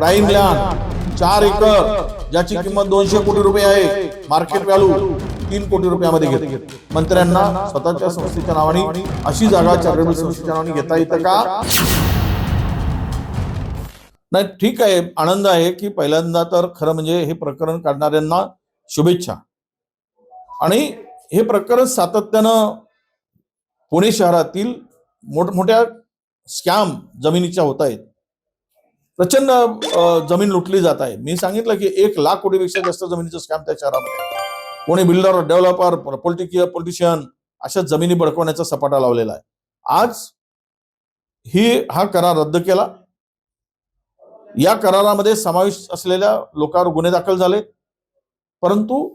Prime land चार acre ज्याची किंमत दोनशे कोटी रुपये आहे. मार्केट व्हॅल्यू तीन कोटी रुपयामध्ये घेत. मंत्र्यांना स्वतःच्या संस्थेच्या नावाने अशी जागा चॅरिटेबल संस्थेच्या नावाने घेता येतं का? नाही ठीक आहे. आनंद आहे की पहिल्यांदा तर खरं म्हणजे हे प्रकरण काढणाऱ्यांना शुभेच्छा. आणि हे प्रकरण सातत्यानं पुणे शहरातील मोठमोठ्या स्कॅम जमिनीच्या होत आहेत. प्रचंड जमीन लुटली जात आहे. मी सांगितलं की एक लाख कोटीपेक्षा जास्त जमिनीचं स्कॅम त्या शहरामध्ये कोणी बिल्डर डेव्हलपर पॉलिटिक पॉलिटिशियन अशा जमिनी बडकवण्याचा सपाटा लावलेला आहे. आज ही हा करार रद्द केला. या करारामध्ये समावेश असलेल्या लोकांवर गुन्हे दाखल झाले. परंतु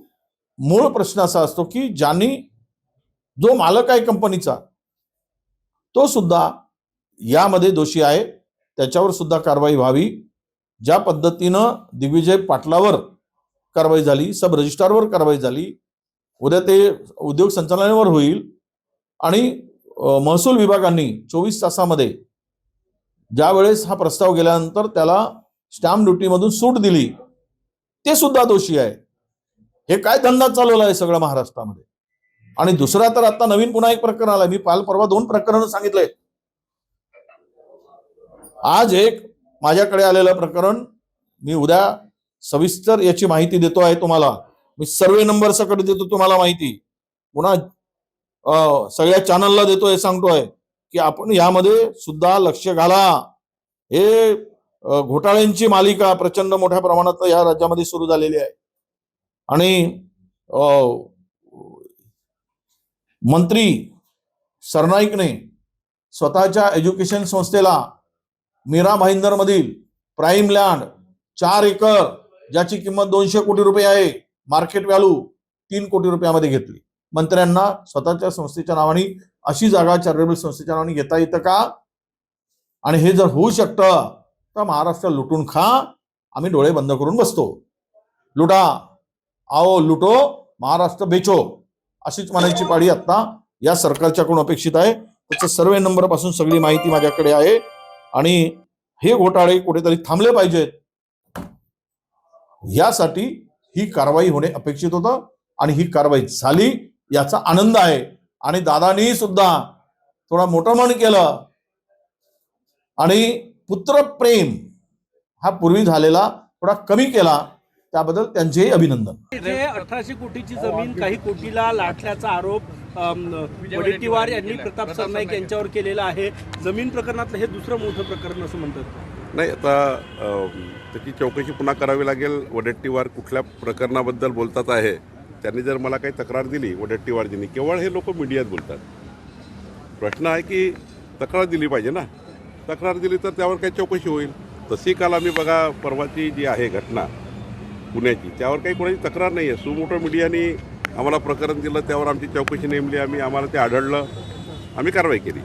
मूळ प्रश्न असा असतो की ज्यांनी जो मालक आहे कंपनीचा तो सुद्धा यामध्ये दोषी आहे. त्याच्यावर सुद्धा कारवाई व्हावी. ज्या पद्धतीनं दिग्विजय पाटलावर कारवाई झाली सब रजिस्ट्रारवर कारवाई झाली उद्या ते उद्योग संचालनावर होईल आणि महसूल विभागांनी चोवीस तासामध्ये ज्या वेळेस हा प्रस्ताव गेल्यानंतर त्याला स्टॅम्प ड्युटीमधून सूट दिली ते सुद्धा दोषी आहे. हे काय धंदा चालवला आहे सगळं महाराष्ट्रामध्ये? आणि दुसरा तर आता नवीन पुन्हा एक प्रकरण आलं मी काल परवा दोन प्रकरणं सांगितले आज एक माझ्याकडे आलेलं प्रकरण मी उद्या सविस्तर याची माहिती देतो आहे तुम्हाला. मी सर्वे नंबर सकट देतो तुम्हाला माहिती. पुन्हा सगळ्या चॅनलला देतोय सांगतोय की आपण यामध्ये सुद्धा लक्ष घाला. हे घोटाळ्यांची मालिका प्रचंड मोठ्या प्रमाणात या राज्यामध्ये सुरू झालेली आहे. आणि मंत्री सरनाईकने स्वतःच्या एज्युकेशन संस्थेला मीरा भाईंदरमधील प्राईम लँड चार एकर ज्याची किंमत दोनशे कोटी रुपये आहे मार्केट व्हॅल्यू तीन कोटी रुपयामध्ये घेतली. मंत्र्यांना स्वतःच्या संस्थेच्या नावाने अशी जागा चॅरिटेबल संस्थेच्या नावाने घेता येतं का? आणि हे जर होऊ शकतं तर महाराष्ट्र लुटून खा आम्ही डोळे बंद करून बसतो. लुटा. आओ लुटो महाराष्ट्र बेचो. अशीच म्हणायची पाळी आता या सरकारच्याकडून अपेक्षित आहे. त्याचं सर्वे नंबरपासून सगळी माहिती माझ्याकडे आहे. आणि हे घोटाळे कुठेतरी थांबले पाहिजेत यासाठी ही कारवाई होणे अपेक्षित होतं आणि ही कारवाई झाली याचा आनंद आहे. आणि दादानी सुद्धा थोडा मोठं मन केलं. आणि पुत्रप्रेम हा पूर्वी झालेला थोडा कमी केला. त्याबद्दल त्यांचेही अभिनंदन. अठराशे कोटीची जमीन काही कोटीला लाटल्याचा आरोप वडेट्टीवार यांनी प्रताप सरनाईक यांच्यावर केलेला आहे. जमीन प्रकरणातलं हे दुसरं मोठं प्रकरण असं म्हणतात. नाही आता त्याची चौकशी पुन्हा करावी लागेल. वडेट्टीवार कुठल्या प्रकरणाबद्दल बोलतात आहे त्यांनी जर मला काही तक्रार दिली वडेट्टीवारजींनी केवळ हे लोक मीडियात बोलतात. प्रश्न आहे की तक्रार दिली पाहिजे ना? तक्रार दिली तर त्यावर काही चौकशी होईल. तशी काल आम्ही बघा परवाची जी आहे घटना पुण्याची त्यावर काही कोणाची तक्रार नाही आहे सुमोठं मीडियाने आम्हाला प्रकरण दिलं त्यावर आमची चौकशी नेमली आम्ही आम्हाला ते आढळलं. आम्ही कारवाई केली.